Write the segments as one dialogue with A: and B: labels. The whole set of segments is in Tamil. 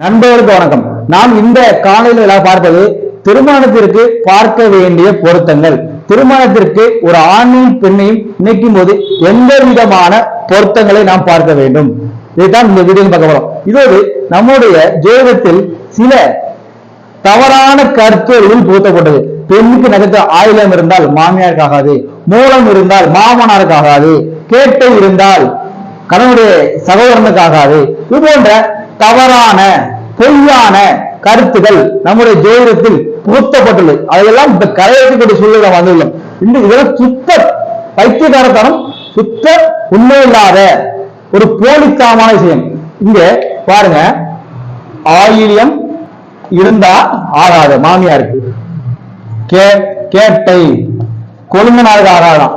A: நண்பர்களுக்கு வணக்கம். நாம் இந்த காலையில பார்ப்பது திருமணத்திற்கு பார்க்க வேண்டிய பொருத்தங்கள். திருமணத்திற்கு ஒரு ஆணையும் பெண்ணையும் இணைக்கும் போது எந்த விதமான பொருத்தங்களை நாம் பார்க்க வேண்டும்? இதைத்தான் இந்த வீடியோ பார்க்க போறோம். இதோடு நம்முடைய ஜோதத்தில் சில தவறான கருத்துகளில் புகுத்தப்பட்டது. பெண்ணுக்கு நகர்த்த ஆயுளம் இருந்தால் மாமியாருக்காகாது மூலம் இருந்தால் மாமனாருக்காகாது கேட்டை இருந்தால் கணவனுடைய சகோதரனுக்காகாது இது போன்ற தவறான பொய்யான கருத்துகள் நம்முடைய ஜோதிடத்தில் புகுத்தப்பட்டுள்ளது. அதையெல்லாம் இந்த கரையேற்றக்கூடிய சூழ்நிலை வந்துள்ளோம் இந்த இதெல்லாம் சுத்த பைத்தியகாரத்தனம் சுத்த உண்மையில்லாத ஒரு போலித்தனமான விஷயம். இங்க பாருங்க ஆயில்யம் இருந்தா ஆகாத மாமியாருக்கு. கே கேட்டை கொழுங்கனாருக்கு ஆகாதான்.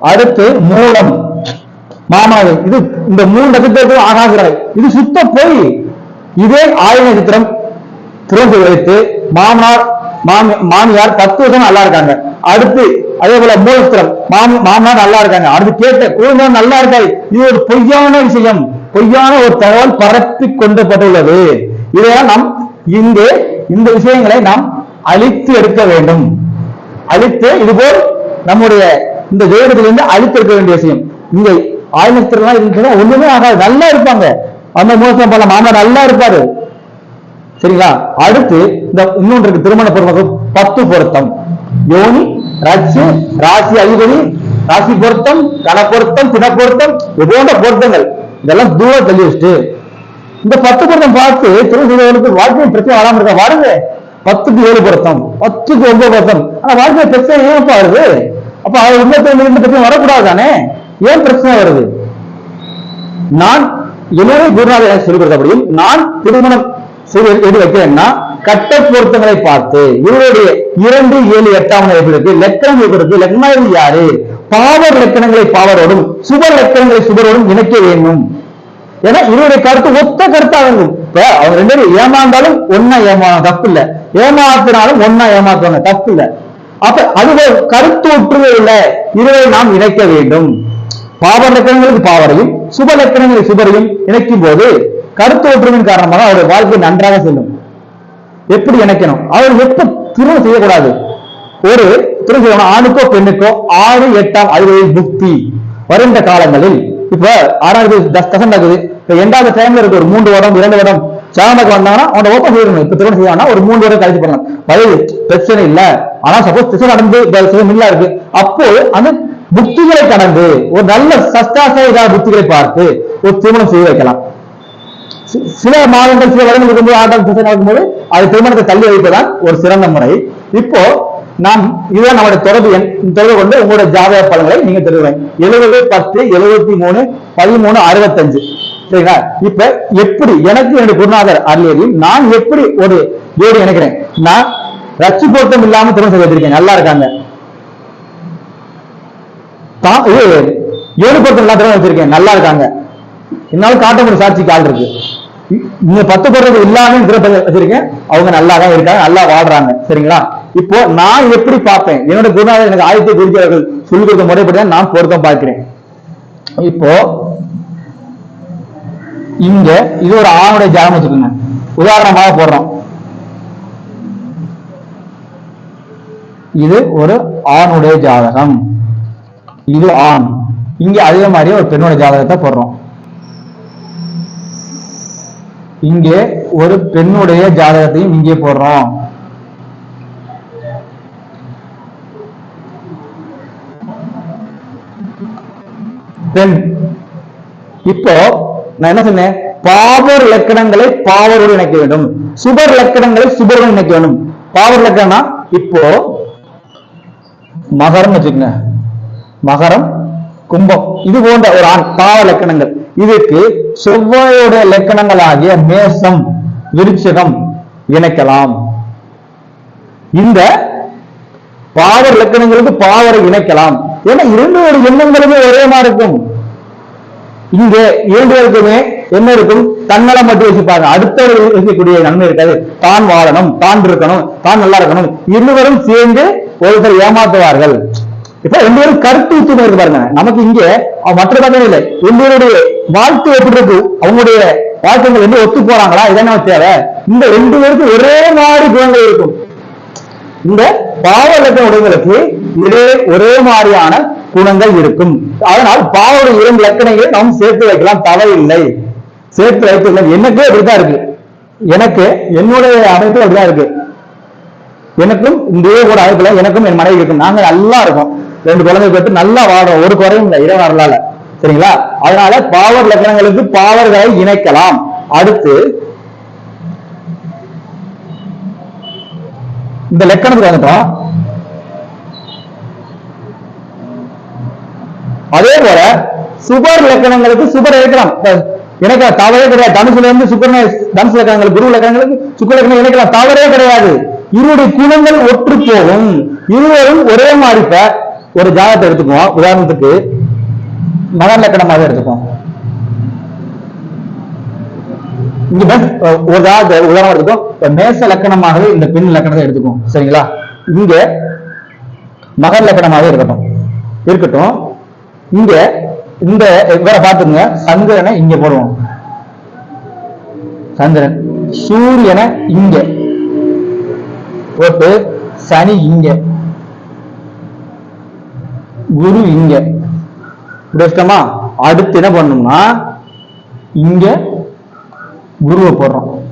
A: அடுத்து மூலம். மாமாவை இது இந்த மூணு நட்சத்திரத்துக்கும் ஆகாகிறாய் இது சுத்த போய். இதே ஆயுத நட்சத்திரம் திரும்ப வைத்து மாமனார் மாமியார் பத்து வருஷம் நல்லா இருக்காங்க. அடுத்து அதே போல மூலத்திரம் மாமனார் நல்லா இருக்காங்க. அடுத்து கேட்ட குழந்தை நல்லா இருக்காது. இது ஒரு பொய்யான விஷயம். பொய்யான ஒரு தகவல் பரப்பி கொண்டப்பட்டுள்ளது. இதையெல்லாம் நாம் இங்கே இந்த விஷயங்களை நாம் அழித்து எடுக்க வேண்டும். அழித்து இதுபோல் நம்முடைய இந்த வேடத்திலிருந்து அழித்து எடுக்க வேண்டிய விஷயம். இங்கே ஆயிரத்திலாம் இருந்துச்சுன்னா ஒண்ணுமே ஆகாது. நல்லா இருப்பாங்க. அந்த மூலத்தை பல மாமா நல்லா இருப்பாரு. சரிங்களா? அடுத்து இந்த இன்னொன்று இருக்கு திருமண பொருத்தம் பத்து பொருத்தம். யோனி ரச்சு ராசி அதிபதி ராசி பொருத்தம் கன பொருத்தம் தின பொருத்தம் போன்ற பொருத்தங்கள். இதெல்லாம் தூரம் தள்ளி வச்சுட்டு. இந்த பத்து பொருத்தம் பார்த்து திருமணத்துக்கு வாழ்க்கையின் பிரச்சனை வராம இருக்கா? வாருங்க பத்துக்கு ஏழு பொருத்தம். பத்துக்கு ஒன்பது பொருத்தம். ஆனா வாழ்க்கை பிரச்சனை ஏன் வருது? அப்ப அவர் உண்மத்தை இந்த பிரச்சனை வரக்கூடாது தானே? ஏன் பிரச்சனை வருது? நான் என்னுடைய குருநாதர் எனக்கு சொல்லிக் நான் திருமணம் எது வைக்கிறேன்னா கட்ட பொருத்தங்களை பார்த்து இவருடைய இரண்டு ஏழு எட்டாம் எப்படி இருக்கு லக்கணம் எப்படி இருக்கு யாரு? பாவர் லக்கணங்களை பாவரோடும் சுவர் லக்கணங்களை சுபரோடும் இணைக்க வேண்டும். ஏன்னா இவருடைய கருத்து ஒத்த கருத்தா இருக்கும் இப்ப அவங்க ரெண்டு பேரும் ஏமாந்தாலும் ஒன்னா ஏமா தப்பு இல்ல. ஏமாத்தினாலும் ஒன்னா ஏமாத்துவாங்க தப்பு இல்ல. அப்ப அது கருத்து ஒற்றுமை இல்ல. இருவரை நாம் இணைக்க வேண்டும். பாவ லக்கணங்களுக்கு பாவரையும் சுப லக்கணங்களை சுபரையும் இணைக்கும் போது கருத்து ஒற்றுமையின் காரணமாக அவருடைய வாழ்க்கை நன்றாக செல்லும். எப்படி இணைக்கணும்? அவர் எப்ப திருமணம் செய்யக்கூடாது? ஒரு திருமணம் செய்யணும். ஆணுக்கோ பெண்ணுக்கோ ஆறு எட்டாம் அறுபது புக்தி வருகின்ற காலங்களில் இப்ப ஆறாவது தசம் ஆகுது இப்ப எண்டாவது டைம்ல இருக்கு ஒரு மூன்று வருடம் இரண்டு வருடம். சாமக்கு வந்தாங்கன்னா அவனை ஓப்பன் செய்யணும். இப்ப திருமணம் செய்யணும்னா ஒரு மூன்று வருடம் கழிச்சு பண்ணலாம் வயது பிரச்சனை இல்ல. ஆனா சப்போஸ் திசை நடந்து மில்லா இருக்கு. அப்போ அந்த புத்திகளை கடந்து ஒரு நல்ல சஸ்தாச புத்திகளை பார்த்து ஒரு திருமணம் செய்து வைக்கலாம். சில மாதங்கள் சில வருடங்கள் இருக்கும்போது ஆட்டம் திசை நடக்கும்போது அது திருமணத்தை தள்ளி வைப்பதான் ஒரு சிறந்த முறை. இப்போ நாம் இதுதான் நம்முடைய தொடர்பு எண் தொடர்பு கொண்டு உங்களுடைய ஜாதக பலன்களை நீங்க தெரிவிங்க எழுபது பத்து எழுபத்தி மூணு பதிமூணு அறுபத்தஞ்சு. சரிங்களா? இப்ப எப்படி எனக்கு என்னுடைய குருநாதர் அருளியதையும் நான் எப்படி ஒரு ஜோடி நினைக்கிறேன் நான் ரச்சு பொருத்தம் இல்லாம திருமணம் செய்து வச்சிருக்கேன் நல்லா இருக்காங்க. இது ஏழு பொருத்தம் இல்லாம வச்சிருக்கேன். நல்லா இருக்காங்க. என்னாலும் காட்ட முடியும் சாட்சிக்கு ஆள் இருக்கு. இந்த பத்து போடுறது இல்லாமல் வச்சிருக்கேன். அவங்க நல்லா தான் இருக்காங்க நல்லா வாழ்றாங்க. சரிங்களா? இப்போ நான் எப்படி பார்ப்பேன்? என்னோட குருநாதர் எனக்கு ஆதித்ய குருஜர்கள் சொல்லிக் கொடுத்த முறைப்படி தான் நான் பொருத்தம் பார்க்கிறேன். இப்போ இங்க இது ஒரு ஆணுடைய ஜாதகம் வச்சுக்கோங்க உதாரணமாக போடுறோம். இது ஒரு ஆணுடைய ஜாதகம். இது ஆண் இங்க அதே மாதிரி ஒரு பெண்ணோட ஜாதகத்தை போடுறோம். இங்கே ஒரு பெண்ணுடைய ஜாதகத்தையும் இங்கே போடுறோம். பெண். இப்போ நான் என்ன சொன்னேன்? பாவர் லக்கணங்களை பாவரோடு இணைக்க வேண்டும். சுபர் லக்கணங்களை சுபருடன் இணைக்க வேண்டும். பாவர் லக்கணம்னா இப்போ மகரம் வச்சுக்கங்க. மகரம் கும்பம். இது போன்ற ஒரு ஆண் பாவ லக்கணங்கள். இதுக்கு செவ்வாயோட லக்கணங்களாகிய மேசம் விருச்சகம் இணைக்கலாம். இந்த பாவர் லக்கணங்களுக்கு பாவரை இணைக்கலாம். ஏன்னா இரண்டோட எண்ணங்களுமே ஒரே மாதிரி இருக்கும். இங்க இரண்டுவருக்குமே என்ன இருக்கும்? தன்னலம் மட்டும் வச்சுப்பாங்க அடுத்தவர்கள் வைக்கக்கூடிய நன்மை இருக்காது. தான் வாழணும் தான் இருக்கணும் தான் நல்லா இருக்கணும். இருவரும் சேர்ந்து ஒருத்தர் ஏமாத்துவார்கள் இப்ப ரெண்டு பேரும் கருத்து ஒத்துமை இருக்கு பாருங்க. நமக்கு இங்க மற்ற தகவல் இல்லை. ரெண்டு வாழ்த்து வாழ்க்கை எப்படி இருக்கு? அவங்களுடைய வாழ்க்கைகள் ரெண்டு ஒத்து போறாங்களா? இதான தேவை. இந்த ரெண்டு பேருக்கும் ஒரே மாதிரி குணங்கள் இருக்கும். இந்த பாவ லட்சண உடையவர்களுக்கு இதே ஒரே மாதிரியான குணங்கள் இருக்கும். அதனால் பாவோட இரண்டு லக்கணங்களை நாம் சேர்த்து வைக்கலாம். தவறில்லை. சேர்த்து வைத்துக்கலாம் எனக்கே அப்படிதான் இருக்கு. எனக்கு என்னுடைய அமைப்பு அப்படிதான் இருக்கு. எனக்கும் இந்த கூட அமைப்புல எனக்கும் என் மனைவி இருக்கும் நாங்க நல்லா இருக்கோம். ரெண்டு குழந்தை பெற்று நல்லா வாழ்றோம் ஒரு குறையும் இல்லை இறைவன் அருளால. சரிங்களா? அதனால பாவர் லக்கணங்களுக்கு பாவர்களை இணைக்கலாம். அடுத்து இந்த லக்கணத்துக்கு வந்துட்டோம். அதே போல சுபர் லக்கணங்களுக்கு சுபர் இணைக்கலாம். இணைக்க தவறே கிடையாது. தனுசுல இருந்து சுக்கரனை தனுசு லக்கணங்களுக்கு குரு லக்கணங்களுக்கு சுக்கர லக்கணம் இணைக்கலாம். தவறே கிடையாது. இருவருடைய குணங்கள் ஒற்று போகும். இருவரும் ஒரே மாதிரி ஒரு ஜாதகத்தை எடுத்துக்குவோம். உதாரணத்துக்கு மகன் லக்கணமாக எடுத்துக்குவோம். இங்க ஒரு ஜாதகத்தை உதாரணம் எடுத்துக்கும் மேச லக்கணமாகவே இந்த பெண் லக்கணத்தை எடுத்துக்கும் சரிங்களா? இங்க மகன் லக்கணமாகவே இருக்கட்டும். இருக்கட்டும். இங்க இந்த இவரை பார்த்துங்க சந்திரனை இங்க போடுவோம். சந்திரன் சூரியனை இங்க. போட்டு சனி இங்க. குரு இங்க. இப்படி அடுத்து என்ன பண்ணணும்னா இங்க குருவை போடுறோம்.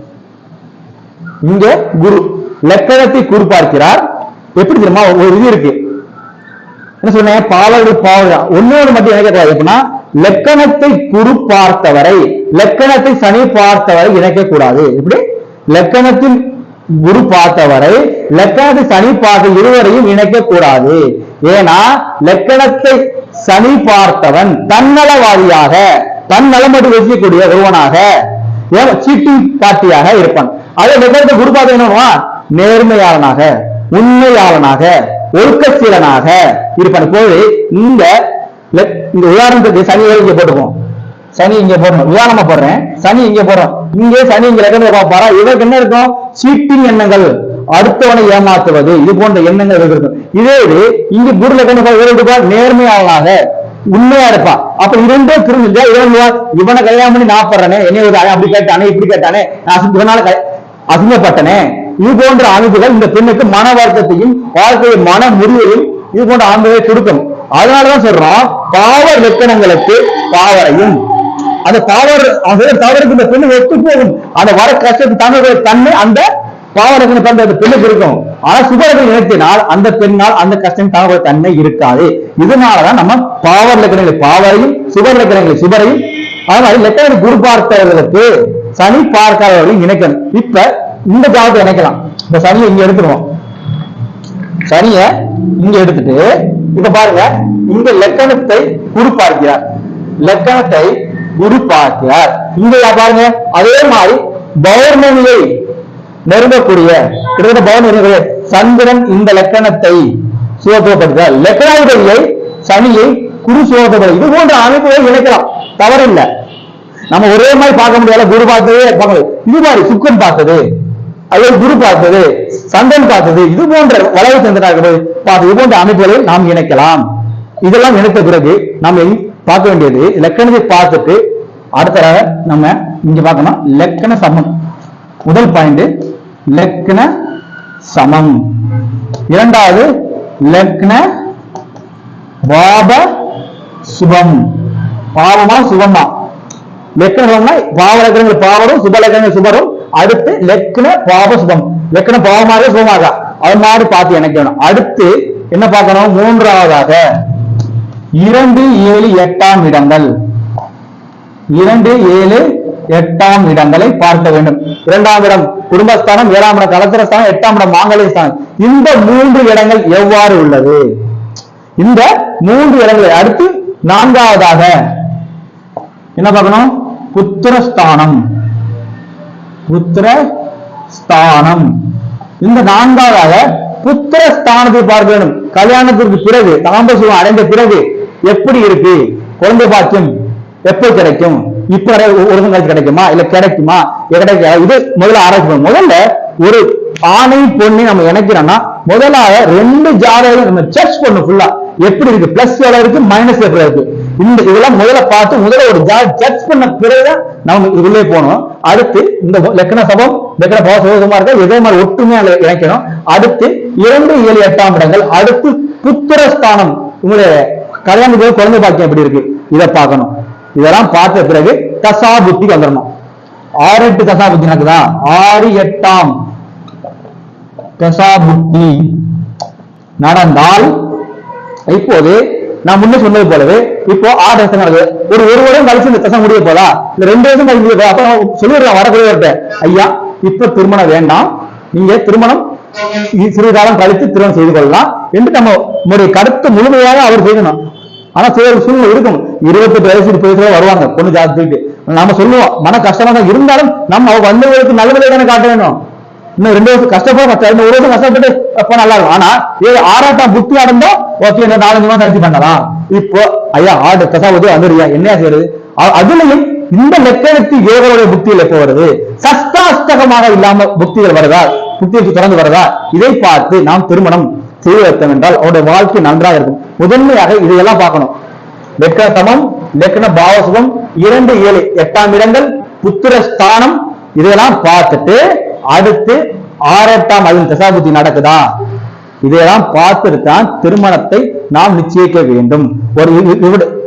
A: இங்க குரு. லக்கணத்தை குரு பார்க்கிறார் எப்படி தெரியுமா? ஒரு இது இருக்கு. என்ன சொன்னேன்? பாவர்கள் பாவம் ஒன்னோடு மட்டும் இணைக்கக்கூடாது எப்படின்னா லக்கணத்தை குரு பார்த்தவரை லக்கணத்தை சனி பார்த்தவரை இணைக்கக்கூடாது. எப்படி? லக்கணத்தில் குரு பார்த்தவரை லக்கணத்தை சனி பார்த்த இருவரையும் இணைக்கக்கூடாது. ஏன்னா லக்கணத்தை சனி பார்த்தவன் தன்னலவாதியாக தன்னலம் மட்டும் வசிக்கக்கூடிய ஒருவனாக ஏன் சீட்டிங் பார்ட்டியாக இருப்பான். அதே லக்கணத்தை குரு பார்த்த என்னவா நேர்மையாளனாக உண்மையாளனாக ஒழுக்கசீலனாக இருப்பான். போது இந்த லெக்- இந்த உதாரணத்துக்கு சனி இங்க போட்டுப்போம் சனி இங்க போடணும். உதாரணமா போடுறேன். சனி இங்க போடுறோம் இங்கே சனி இங்க லெக்கணத்தை பார்ப்பாரா இவருக்கு என்ன இருக்கும்? சீட்டிங் எண்ணங்கள். அடுத்தவனை ஏமாத்துவது இது போன்ற எண்ணங்கள் இருக்கும் இதே இது இங்க குரு லெக்கணம் நேர்மையாளனாக உண்மையா இருப்பான் அப்ப இரண்டும் திரும்ப இவன் இவனை கல்யாணம் பண்ணி நான் படுறேனே என்னை ஒரு அப்படி கேட்டானே இப்படி கேட்டானே நான் இவனால அசிங்கப்பட்டனே. இது போன்ற அமைப்புகள் இந்த பெண்ணுக்கு மன வருத்தத்தையும் வாழ்க்கையை மன முறிவையும் இது போன்ற அமைப்பை கொடுக்கும். அதனாலதான் சொல்றோம் பாவ லட்சணங்களுக்கு பாவரையும். அந்த பாவர் அந்த தவறுக்கு இந்த பெண்ணு ஒத்து போகும். அந்த வர கஷ்டத்தை தன்னுடைய தன்மை அந்த பாவரத்தின பிறந்த அந்த பெண்ணுக்கு இருக்கும். ஆனா சுபரத்தை நினைத்தினால் அந்த பெண்ணால் அந்த கஷ்டம் தாங்க தன்மை இருக்காது. இதனாலதான் நம்ம பாவர் லக்கணங்களை பாவரையும் சுபர் லக்கணங்களை சுபரையும் அதனால மாதிரி லக்கணங்களை குரு பார்த்தவர்களுக்கு சனி பார்க்காதவர்களையும் இணைக்கணும். இப்ப இந்த ஜாதகத்தை இணைக்கலாம். இந்த சனியை இங்க எடுத்துருவோம். சனிய இங்க எடுத்துட்டு இப்ப பாருங்க இங்க லக்கணத்தை குரு பார்க்கிறார். லக்கணத்தை குரு பார்க்கிறார். இங்க பாருங்க அதே மாதிரி பௌர்ணமியை நெருங்கக்கூடிய கிட்டத்தட்ட பௌர்ணமி சந்திரன் இந்த லக்கணத்தை சுகத்துவப்படுத்தார் லக்கணாதிபதியை சனியை குரு சுகத்துவப்படுத்த இது போன்ற அமைப்புகளை இணைக்கலாம். தவறில்லை. நம்ம ஒரே மாதிரி பார்க்க முடியாத குரு பார்த்ததே இது மாதிரி சுக்கன் பார்த்தது அல்லது குரு பார்த்தது சந்தன் பார்த்தது இது போன்ற வளைவு சந்திரனாக பார்த்து இது போன்ற அமைப்புகளை நாம் இணைக்கலாம். இதெல்லாம் இணைத்த பிறகு நாம் பார்க்க வேண்டியது லக்கணத்தை பார்த்துட்டு அடுத்ததாக நம்ம இங்க பார்க்கணும் லக்கண சமம். முதல் பாயிண்ட் லக்ன சமம். இரண்டாவது லக்ன பாப சுபம். பாவமா சுபமா? லெக்கணம்னா பாவ லக்னங்கள் பாவரும் சுப லக்னங்கள் சுபரும். அடுத்து லக்ன பாவ சுபம். லக்ன பாவமாக சுபமாக? அது மாதிரி பார்த்து எனக்கு வேணும். அடுத்து என்ன பார்க்கணும்? மூன்றாவதாக இரண்டு ஏழு எட்டாம் இடங்கள். இரண்டு ஏழு எட்டாம் இடங்களை பார்க்க வேண்டும். இரண்டாம் இடம் குடும்பஸ்தானம் ஏழாம் இடம் கலத்திரஸ்தானம் எட்டாம் இடம் மாங்கல்ய ஸ்தானம் இந்த மூன்று இடங்கள் எவ்வாறு உள்ளது? இந்த மூன்று இடங்களை அடுத்து நான்காவதாக என்ன பார்க்கணும்? புத்திரஸ்தானம். புத்திர ஸ்தானம் இந்த நான்காவதாக புத்திர ஸ்தானத்தை பார்க்க வேண்டும். கல்யாணத்திற்கு பிறகு தாம்பசுவம் அடைந்த பிறகு எப்படி இருக்கு? குழந்தை பாக்கியம் எப்போ கிடைக்கும்? இப்ப ஒரு வருஷம் கழிச்சு கிடைக்குமா? இல்ல கிடைக்குமா? கிடைக்க இது முதல்ல ஆராய்ச்சி முதல்ல ஒரு ஆணை பொண்ணு நம்ம இணைக்கிறோம்னா முதலாக ரெண்டு ஜாதகம் நம்ம செக் பண்ணும் ஃபுல்லா எப்படி இருக்கு? பிளஸ் எவ்வளவு இருக்கு? மைனஸ் எவ்வளவு இருக்கு? இந்த இதெல்லாம் முதல்ல பார்த்து முதல்ல ஒரு ஜட்ஜ் பண்ண பிறகுதான் நம்ம இதுலயே போகணும். அடுத்து இந்த லக்கண சபம் லக்கண பாவ சோதமா இருக்க? இதே மாதிரி ஒற்றுமையா இணைக்கணும். அடுத்து இரண்டு ஏழு எட்டாம் இடங்கள். அடுத்து புத்திரஸ்தானம். உங்களுடைய கல்யாணத்துக்கு குழந்தை பாக்கியம் எப்படி இருக்கு? இதை பார்க்கணும். இதெல்லாம் பார்த்த பிறகு தசா புத்திக்கு வந்துடணும் ஆறு எட்டு தசா புத்தி நடக்குதா? ஆறு எட்டாம் தசா புத்தி நடந்தால் இப்போது நான் முன்னே சொன்னது போலவே இப்போ ஆறு வருஷம் நடக்குது. ஒரு ஒரு வருடம் கழிச்சு இந்த தசை முடிய போதா? இல்ல ரெண்டு வருஷம் கழிச்சு முடிய போதா? அப்ப சொல்லிடுறேன் வரக்கூடியவர்கிட்ட ஐயா இப்ப திருமணம் வேண்டாம். நீங்க திருமணம் இ- சிறிது காலம் கழித்து திருமணம் செய்து கொள்ளலாம். என்று நம்ம நம்முடைய கருத்து முழுமையாக அவர் செய்யணும் ஆனா சில சூழ்நிலை இருக்கும் இருபத்தெட்டு வயசு முப்பது வருவாங்க பொண்ணு ஜாஸ்தி போயிட்டு நம்ம சொல்லுவோம் மன கஷ்டமா தான் இருந்தாலும் நம்ம அவங்க வந்தவர்களுக்கு நல்ல தானே காட்ட வேணும் இன்னும் ரெண்டு வருஷம் கஷ்டப்பட கஷ்டம் இன்னும் ஒரு வருஷம் கஷ்டப்பட்டு அப்ப நல்லா இருக்கும். ஆனா ஏழு ஆறாட்டம் புத்தி அடைந்தா ஓகே என்ன நாலஞ்சு மாதம் கழிச்சு பண்ணலாம். இப்போ ஐயா ஆடு கசாவது வந்துடுறியா என்ன செய்யறது? அதுலயும் இந்த லெக்கணத்து ஏவருடைய புத்தியில் எப்போ வருது? சஸ்தாஸ்தகமாக இல்லாம புத்திகள் வருதா? புத்திக்கு திறந்து வருதா? இதை பார்த்து நாம் திருமணம் செய்து வைத்தோம் என்றால் அவருடைய வாழ்க்கை நன்றாக இருக்கும். முதன்மையாக இதையெல்லாம் பார்க்கணும். லெக்கண சமம் லெக்கண பாவசுகம் இரண்டு ஏழு எட்டாம் இடங்கள் புத்திர ஸ்தானம் இதையெல்லாம் பார்த்துட்டு அடுத்து ஆறெட்டாம் அதில் தசாபுத்தி நடக்குதா? இதையெல்லாம் பார்த்துட்டு தான் திருமணத்தை நாம் நிச்சயிக்க வேண்டும். ஒரு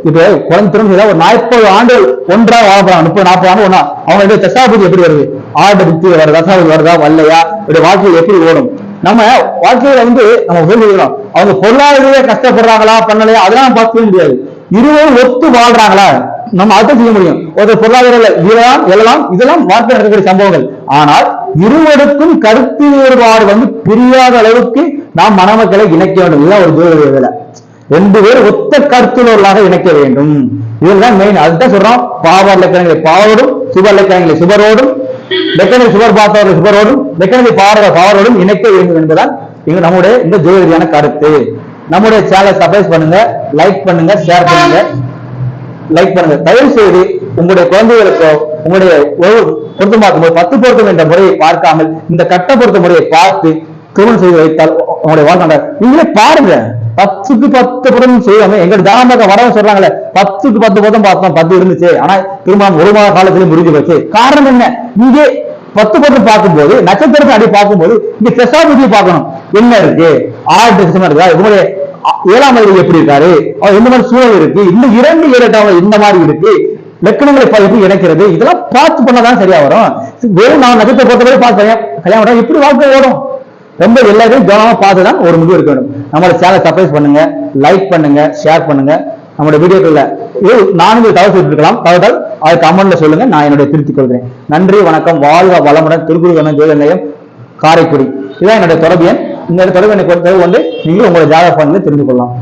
A: இப்ப குழந்தை திருமணம் ஒரு நாற்பது ஆண்டு ஒன்றா வாழ முப்பது நாற்பது ஆண்டு ஒன்றா அவங்க தசாபுத்தி எப்படி வருது? ஆடு புத்தி வருது தசாபுத்தி வருதா வரலையா இவருடைய வாழ்க்கை எப்படி ஓடும்? நம்ம வாழ்க்கையில வந்து நம்ம சொல்லிக்கிறோம் அவங்க பொருளாதார கஷ்டப்படுறாங்களா பண்ணலையா? அதெல்லாம் பார்க்கவே முடியாது. இருவரும் ஒத்து வாழ்றாங்களா? நம்ம அதை செய்ய முடியும். ஒரு பொருளாதார இதெல்லாம் எல்லாம் இதெல்லாம் வார்த்தை நடக்கிற சம்பவங்கள். ஆனால் இருவருக்கும் கருத்து வேறுபாடு வந்து பிரியாத அளவுக்கு நாம் மணமக்களை இணைக்க வேண்டும். இதுதான் ஒரு ஜோதிட வேலை. ரெண்டு பேரும் ஒத்த கருத்துள்ளவர்களாக இணைக்க வேண்டும். இதுதான் மெயின் அதுதான் சொல்றோம். பாவ இலக்கணங்களை பாவோடும் சுப லக்கணங்களை சுபரோடும் லக்கணங்களை சுபர் பார்த்தவர்கள் சுவரோடும் லக்கணங்களை பாடுற பவரோடும் இணைக்க வேண்டும் என்பதால் இங்க நம்முடைய இந்த ஜோதியான கருத்து. நம்முடைய சேனலை சப்ஸ்கிரைப் பண்ணுங்க லைக் பண்ணுங்க ஷேர் பண்ணுங்க. லைக் பண்ணுங்க. தயவு செய்து உங்களுடைய குழந்தைகளுக்கோ உங்களுடைய பொருத்தம் பார்க்கும்போது பத்து பொருத்தம் என்ற முறையை பார்க்காமல் இந்த கட்ட பொருத்த முறையை பார்த்து திருமணம் செய்து வைத்தால் உங்களுடைய வாழ்க்கை நீங்களே பாருங்க. பத்துக்கு பத்து பொருத்தம் செய்வாங்க. எங்க தாமக வரவங்க சொல்றாங்களே பத்துக்கு பத்து பொருத்தம் பார்த்தோம் பத்து இருந்துச்சு. ஆனா திருமணம் ஒரு மாத காலத்திலே முடிஞ்சு போச்சு. காரணம் என்ன? இங்கே பத்து பொருத்தம் பார்க்கும்போது நட்சத்திரத்தை அடி பார்க்கும்போது இங்க தசாபதியை பார்க்கணும். என்ன இருக்கு? ஆறு தசமா இருக்கா உங்களுடைய ஏழாம் அதிபதி எப்படி இருக்காரு? அவர் இந்த மாதிரி சூழல் இருக்கு. இந்த இரண்டு ஏழட்டாவது இந்த மாதிரி இருக்கு. லக்கணங்களை ப- எப்படி இணைக்கிறது? இதெல்லாம் பார்த்து பண்ணதான் சரியா வரும். வெறும் நான் நகத்தை பொறுத்தவரை பார்த்து கல்யாணம் எப்படி வாழ்க்கை ஓடும்? ரொம்ப எல்லாத்தையும் கவனமா பார்த்து தான் ஒரு முடிவு எடுக்க வேண்டும். நம்மளோட சேனலை சர்ப்ரைஸ் பண்ணுங்க லைக் பண்ணுங்க ஷேர் பண்ணுங்க. நம்மளோட வீடியோக்கள்ல நான்கு தவறு சொல்லிட்டு இருக்கலாம் தவறுகள் அது கமெண்ட்ல சொல்லுங்க. நான் என்னுடைய திருத்திக் கொள்கிறேன். நன்றி வணக்கம். வாழ்க வளமுடன் திருக்குறள் ஜோதி நிலையம் காரைக்குடி. இதான் என்னுடைய தொடர்பு எண். இந்த தொடர்பு என்னை பொறுத்தவரை வந்து நீங்க உங்களோட ஜாதக பண்ணி தெரிந்து கொள்ளலாம்.